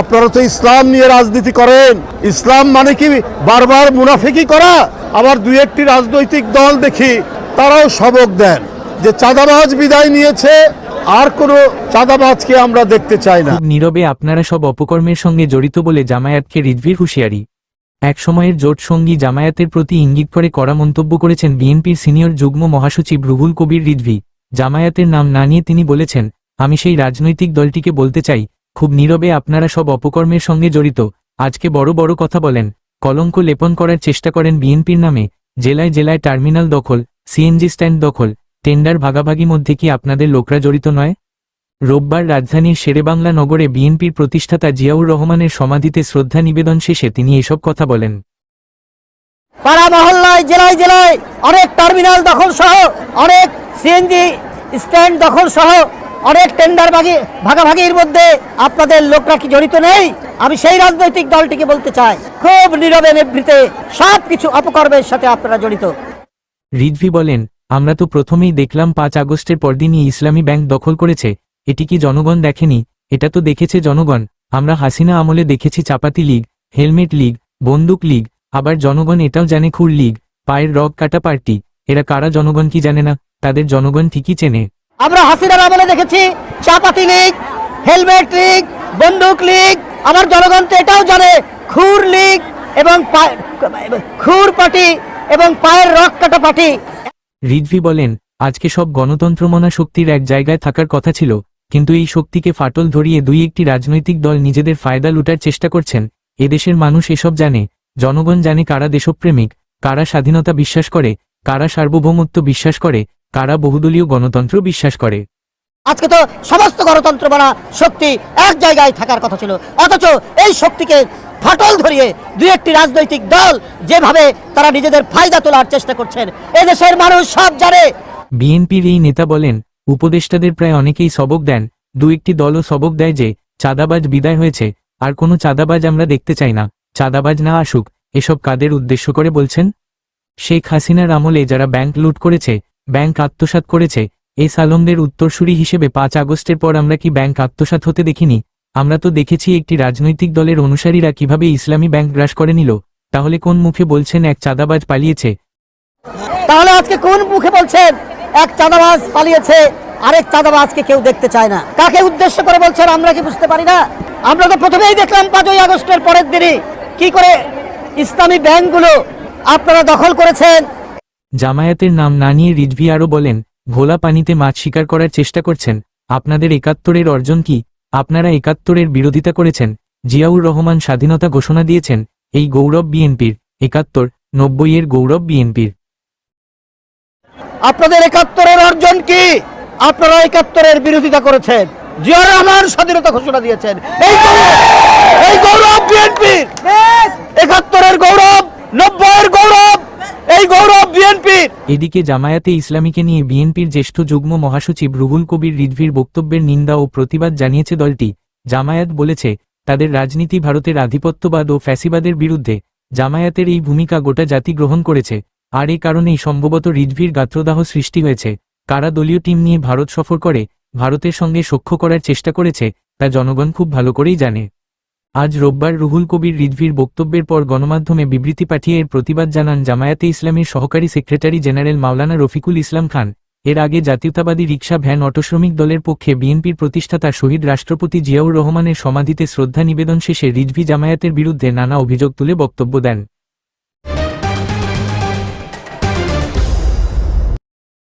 আপনারা তো ইসলাম নিয়ে রাজনীতি করেন। ইসলাম মানে কি? বারবার মুনাফিকি করা। আবার দুই একটি রাজনৈতিক দল দেখি, তারাও সবক দেন। যে চাঁদাবাজ বিদায় নিয়েছে, আর কোনো চাঁদাবাজকে আমরা দেখতে চাই না। নীরবে আপনারা সব অপকর্মের সঙ্গে জড়িত বলে জামায়াতকে রিজভির হুঁশিয়ারি। এক সময়ের জোট সঙ্গী জামায়াতের প্রতি ইঙ্গিত করে কড়া মন্তব্য করেছেন বিএনপির সিনিয়র যুগ্ম মহাসচিব রুহুল কবির রিজভি। জামায়াতের নাম না নিয়ে তিনি বলেছেন, আমি সেই রাজনৈতিক দলটিকে বলতে চাই খুব নীরবে আপনারা সব অপকর্মের সঙ্গে জড়িত। আজকে বড় বড় কথা বলেন, কলঙ্ক লেপন করার চেষ্টা করেন বিএনপির নামে। জেলায় জেলায় টার্মিনাল দখল, সিএনজি স্ট্যান্ড দখল, টেন্ডার ভাগাভাগি মধ্যে কি আপনাদের লোকরা জড়িত নয়? রোববার রাজধানীর শেরেবাংলা নগরে বিএনপির প্রতিষ্ঠাতা জিয়াউর রহমানের সমাধিতে শ্রদ্ধা নিবেদন শেষে তিনি এসব কথা বলেন। পাড়া মহল্লায়, জেলায় জেলায় অনেক টার্মিনাল দখল সহ অনেক সিএনজি স্ট্যান্ড দখল সহ অনেক টেন্ডার ভাগি, ভাগাভাগির মধ্যে আপনাদের লোকরা কি জড়িত নেই? আমি সেই রাজনৈতিক দলটিকে বলতে চাই, খুব নীরবে নিভৃতে সব কিছু অপকর্মের সাথে আপনারা জড়িত। রিজভি বলেন, আমরা তো প্রথমেই দেখলাম পাঁচ আগস্টের পরদিনই ইসলামী ব্যাংক দখল করেছে, এটি কি জনগণ দেখেনি? এটা তো দেখেছে জনগণ, আমরা হাসিনা আমলে দেখেছি চাপাতি লীগ, হেলমেট লীগ, বন্দুক লীগ, আবার জনগণ এটাও জানে খুর লীগ, পায়ের রগ কাটা পার্টি, এরা কারা জনগণ কি জানে না, তাদের জনগণ ঠিকই চেনে। আমরা হাসিনার আমলে দেখেছি, চাপাতি লীগ, হেলমেট লীগ, বন্দুক লীগ, আমার জনগণ তো এটাও জানে, খুর লীগ এবং খুর পার্টি এবং পায়ের রক কাটা পার্টি। রিজভি বলেন, আজকে সব গণতন্ত্রমনা শক্তির এক জায়গায় থাকার কথা ছিল, কিন্তু এই শক্তিকে ফাটল ধরিয়ে দুই একটি রাজনৈতিক দল নিজেদের ফায়দা লুটার চেষ্টা করছেন, এদেশের মানুষ এসব জানে, জনগণ জানে কারা দেশপ্রেমিক, কারা স্বাধীনতা বিশ্বাস করে, কারা সার্বভৌমত্ব বিশ্বাস করে কারা বহুদলীয় গণতন্ত্র বিশ্বাস করে? আজকে তো সমস্ত গণতন্ত্র বলা শক্তি এক জায়গায় থাকার কথা ছিল। অথচ এই শক্তিকে ফাটল ধরিয়ে দুই একটি রাজনৈতিক দল যেভাবে তারা নিজেদের ফায়দা তোলার চেষ্টা করছেন এদেশের মানুষ সব জানে। বিএনপির এই নেতা বলেন উপদেষ্টাদের প্রায় অনেকেই সবক দেন। দু একটি দলও সবক দেয় যে চাঁদাবাজ বিদায় হয়েছে আর কোনো চাঁদাবাজ আমরা দেখতে চাই না। চাঁদাবাজ না আসুক এসব কাদের উদ্দেশ্য করে বলছেন? শেখ হাসিনার আমলে যারা ব্যাংক লুট করেছে ব্যাংক আত্মসাৎ করেছে, এই সালমদের উত্তরসূরি হিসেবে পাঁচ আগস্টের পর আমরা কি ব্যাংক আত্মসাৎ হতে দেখিনি? আমরা তো দেখেছি একটি রাজনৈতিক দলের অনুসারীরা কীভাবে ইসলামী ব্যাংক গ্রাস করে নিল, তাহলে কোন মুখে বলছেন এক চাঁদাবাজ পালিয়েছে? তাহলে আজকে কোন মুখে বলছেন এক চাঁদাবাজ পালিয়েছে, আরেক চাঁদাবাজকে কেউ দেখতে চায় না? কাকে উদ্দেশ্য করে বলছেন আমরা কি বুঝতে পারি না? আমরা তো প্রথমেই দেখলাম পাঁচই আগস্টের পরের দিনই কি করে ইসলামী ব্যাংকগুলো আপনারা দখল করেছেন জামায়াতের নাম না নিয়ে রিজভি আরও বলেন, ঘোলা পানিতে মাছ শিকার করার চেষ্টা করছেন, আপনাদের একাত্তরের অর্জন কি? আপনারা একাত্তরের বিরোধিতা করেছেন, জিয়াউর রহমান স্বাধীনতা ঘোষণা দিয়েছেন, এই গৌরব বিএনপির, একাত্তর, নব্বই এর গৌরব বিএনপির। আপনাদের একাত্তরের অর্জন কি? আপনারা একাত্তরের বিরোধিতা করেছেন জিয়া রহমান স্বাধীনতা ঘোষণা দিয়েছেন, এই গৌরব বিএনপির। একাত্তরের গৌরব নব্বইয়ের গৌরব এই গৌরব বিএনপির এদিকে জামায়াতে ইসলামীকে নিয়ে বিএনপির জ্যেষ্ঠ যুগ্ম মহাসচিব রুহুল কবির রিজভির বক্তব্যের নিন্দা ও প্রতিবাদ জানিয়েছে দলটি। জামায়াত বলেছে, তাদের রাজনীতি ভারতের আধিপত্যবাদ ও ফ্যাসিবাদের বিরুদ্ধে জামায়াতের এই ভূমিকা গোটা জাতি গ্রহণ করেছে। আর এ কারণেই সম্ভবত রিজভির গাত্রদাহ সৃষ্টি হয়েছে। কারা দলীয় টিম নিয়ে ভারত সফর করে, ভারতের সঙ্গে সখ্য করার চেষ্টা করেছে, তা জনগণ খুব ভালো করেই জানে। আজ রোববার রুহুল কবির রিদভির বক্তব্যের পর গণমাধ্যমে বিবৃতি পাঠিয়ে এর প্রতিবাদ জানান জামায়াতে ইসলামের সহকারী সেক্রেটারি জেনারেল মাওলানা রফিকুল ইসলাম খান। এর আগে জাতীয়তাবাদী রিক্সা ভ্যান অটোশ্রমিক দলের পক্ষে বিএনপির প্রতিষ্ঠাতা শহীদ রাষ্ট্রপতি জিয়াউর রহমানের সমাধিতে শ্রদ্ধা নিবেদন শেষে রিজভি জামায়াতের বিরুদ্ধে নানা অভিযোগ তুলে বক্তব্য দেন।